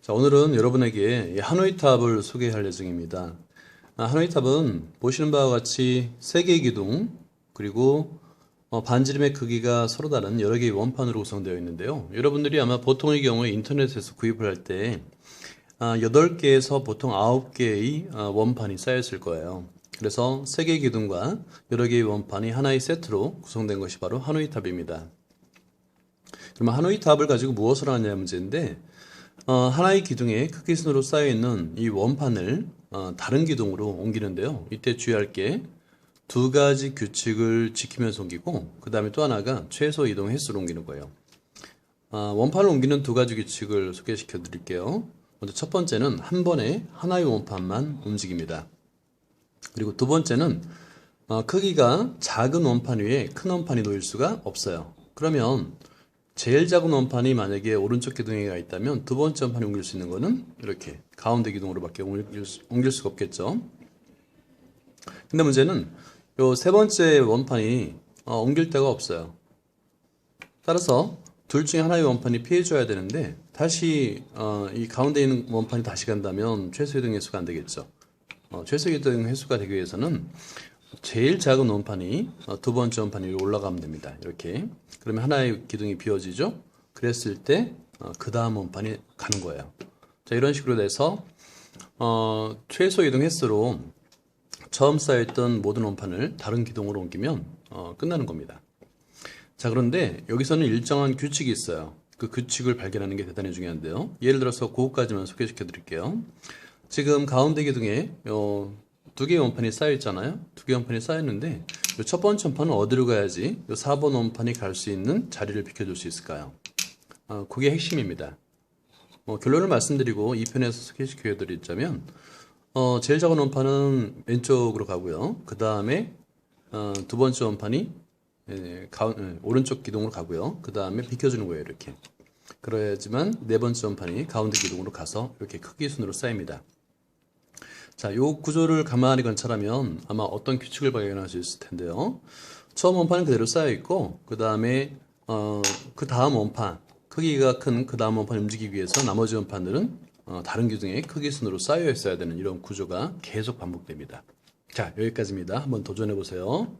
자, 오늘은 여러분에게 이 하노이 탑을 소개할 예정입니다. 아, 하노이 탑은 보시는 바와 같이 세 개의 기둥 그리고 어, 반지름의 크기가 서로 다른 여러 개의 원판으로 구성되어 있는데요. 여러분들이 아마 보통의 경우에 인터넷에서 구입을 할때 아, 8개에서 보통 9개의 아, 원판이 쌓였을 거예요. 그래서 세 개의 기둥과 여러 개의 원판이 하나의 세트로 구성된 것이 바로 하노이 탑입니다. 그러면 하노이 탑을 가지고 무엇을 하느냐 문제인데 어, 하나의 기둥에 크기 순으로 쌓여 있는 이 원판을 어, 다른 기둥으로 옮기는데요. 이때 주의할 게 두 가지 규칙을 지키면서 옮기고 그 다음에 또 하나가 최소 이동 횟수로 옮기는 거예요. 아, 원판을 옮기는 두 가지 규칙을 소개시켜 드릴게요. 먼저 첫 번째는 한 번에 하나의 원판만 움직입니다. 그리고 두 번째는 어, 크기가 작은 원판 위에 큰 원판이 놓일 수가 없어요. 그러면 제일 작은 원판이 만약에 오른쪽 기둥에 가 있다면 두 번째 원판이 옮길 수 있는 거는 이렇게 가운데 기둥으로밖에 옮길, 수, 옮길 수가 없겠죠. 근데 문제는 요 세 번째 원판이 어, 옮길 데가 없어요. 따라서 둘 중에 하나의 원판이 피해줘야 되는데 다시 어, 이 가운데 있는 원판이 다시 간다면 최소 이동 횟수가 안 되겠죠. 어, 최소 이동 횟수가 되기 위해서는 제일 작은 원판이 어, 두 번째 원판 위로 올라가면 됩니다. 이렇게 그러면 하나의 기둥이 비워지죠. 그랬을 때 그 다음 원판이 가는 거예요. 자 이런 식으로 돼서 어, 최소 이동 횟수로 처음 쌓였던 모든 원판을 다른 기둥으로 옮기면 어, 끝나는 겁니다. 자, 그런데 여기서는 일정한 규칙이 있어요. 그 규칙을 발견하는 게 대단히 중요한데요. 예를 들어서 그것까지만 소개시켜 드릴게요. 지금 가운데 기둥에 어, 두 개의 원판이 쌓여 있잖아요. 두 개의 원판이 쌓였는데 이 첫 번째 원판은 어디로 가야지 이 4번 원판이 갈 수 있는 자리를 비켜줄 수 있을까요? 어, 그게 핵심입니다. 어, 결론을 말씀드리고 이 편에서 소개시켜 드리자면 어, 제일 작은 원판은 왼쪽으로 가고요. 그 다음에 어, 두 번째 원판이 예, 가운, 예, 오른쪽 기둥으로 가고요. 그 다음에 비켜주는 거예요. 이렇게. 그래야지만 네 번째 원판이 가운데 기둥으로 가서 이렇게 크기 순으로 쌓입니다. 자, 요 구조를 가만히 관찰하면 아마 어떤 규칙을 발견할 수 있을 텐데요. 처음 원판은 그대로 쌓여 있고, 그 다음에 어, 그 다음 원판, 크기가 큰 그 다음 원판을 움직이기 위해서 나머지 원판들은 어, 다른 기둥의 크기 순으로 쌓여 있어야 되는 이런 구조가 계속 반복됩니다. 자, 여기까지입니다. 한번 도전해 보세요.